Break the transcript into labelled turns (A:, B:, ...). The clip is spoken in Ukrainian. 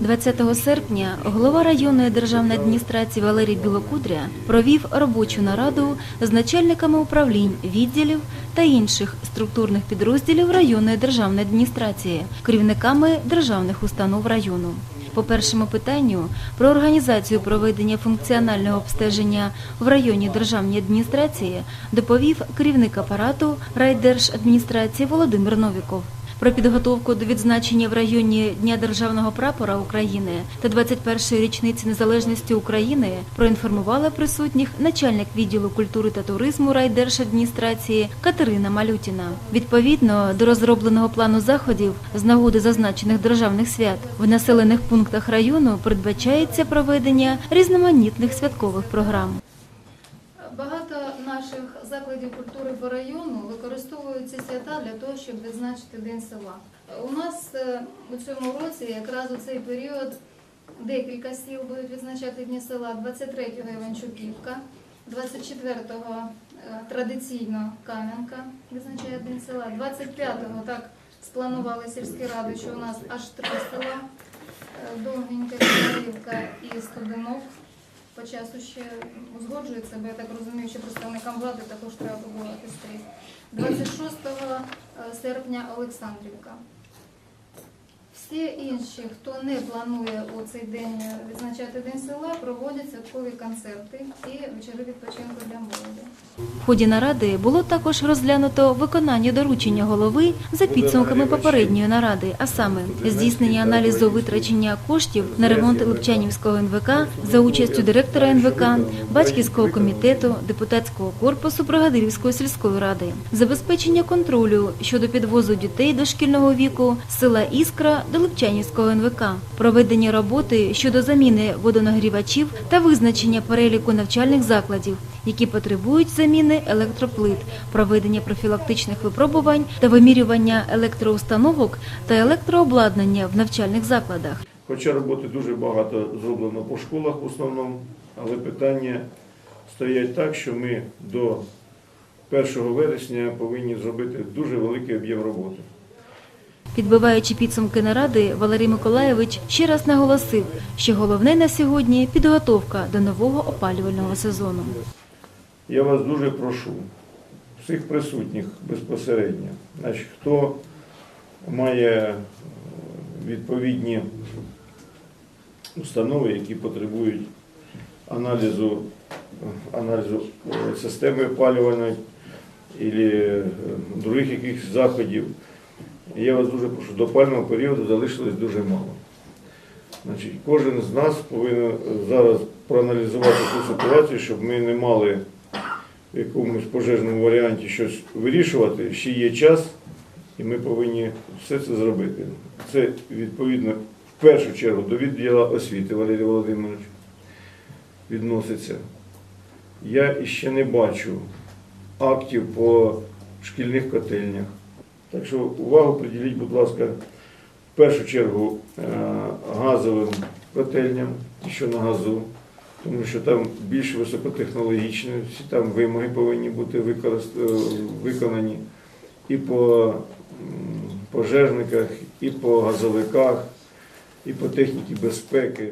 A: 20 серпня голова районної державної адміністрації Валерій Білокудря провів робочу нараду з начальниками управлінь, відділів та інших структурних підрозділів районної державної адміністрації, керівниками державних установ району. По першому питанню про організацію проведення функціонального обстеження в районі державній адміністрації доповів керівник апарату райдержадміністрації Володимир Новіков. Про підготовку до відзначення в районі Дня державного прапора України та 21-ї річниці незалежності України проінформувала присутніх начальник відділу культури та туризму райдержадміністрації Катерина Малютіна. Відповідно до розробленого плану заходів з нагоди зазначених державних свят в населених пунктах району передбачається проведення різноманітних святкових програм.
B: Багато наших закладів культури по району використовують ці свята для того, щоб відзначити День села. У нас е, у цьому році якраз у цей період декілька сіл будуть відзначати Дні села. 23-го Іванчуківка, 24-го е, традиційно Кам'янка відзначає День села, 25-го так спланували сільські ради, що у нас аж три села. Е, Довгенька, Київка і Студенок по часу ще узгоджується, бо я так розумію, що представникам влади також треба побувати скрізь. 26 серпня Олександрівка. Всі інші, хто не планує у цей день відзначати День села, проводять святкові концерти і вечори відпочинку для молоді.
A: В ході наради було також розглянуто виконання доручення голови за підсумками попередньої наради, а саме здійснення аналізу витрачення коштів на ремонт Липчанівського НВК за участю директора НВК, батьківського комітету, депутатського корпусу Бригадирівської сільської ради, забезпечення контролю щодо підвозу дітей дошкільного віку села Іскра до Липчанівського НВК, проведення роботи щодо заміни водонагрівачів та визначення переліку навчальних закладів, які потребують заміни електроплит, проведення профілактичних випробувань та вимірювання електроустановок та електрообладнання в навчальних закладах.
C: Хоча роботи дуже багато зроблено по школах в основному, але питання стоять так, що ми до 1 вересня повинні зробити дуже великий об'єм роботи.
A: Підбиваючи підсумки наради, Валерій Миколаєвич ще раз наголосив, що головне на сьогодні підготовка до нового опалювального сезону.
C: Я вас дуже прошу, всіх присутніх безпосередньо, значить, хто має е, відповідні установи, які потребують аналізу, аналізу е, системи опалювальної або других якихось заходів. Я вас дуже прошу, до опального періоду залишилось дуже мало. Значить, кожен з нас повинен зараз проаналізувати цю ситуацію, щоб ми не мали в якомусь пожежному варіанті щось вирішувати. Ще є час, і ми повинні все це зробити. Це відповідно в першу чергу до відділу освіти Валерій Володимирович відноситься. Я іще не бачу актів по шкільних котельнях. Так що увагу приділіть, будь ласка, в першу чергу е, газовим котельням, що на газу, тому що там більш високотехнологічні, всі там вимоги повинні бути е, виконані і по пожежниках, і по газовиках, і по техніці безпеки.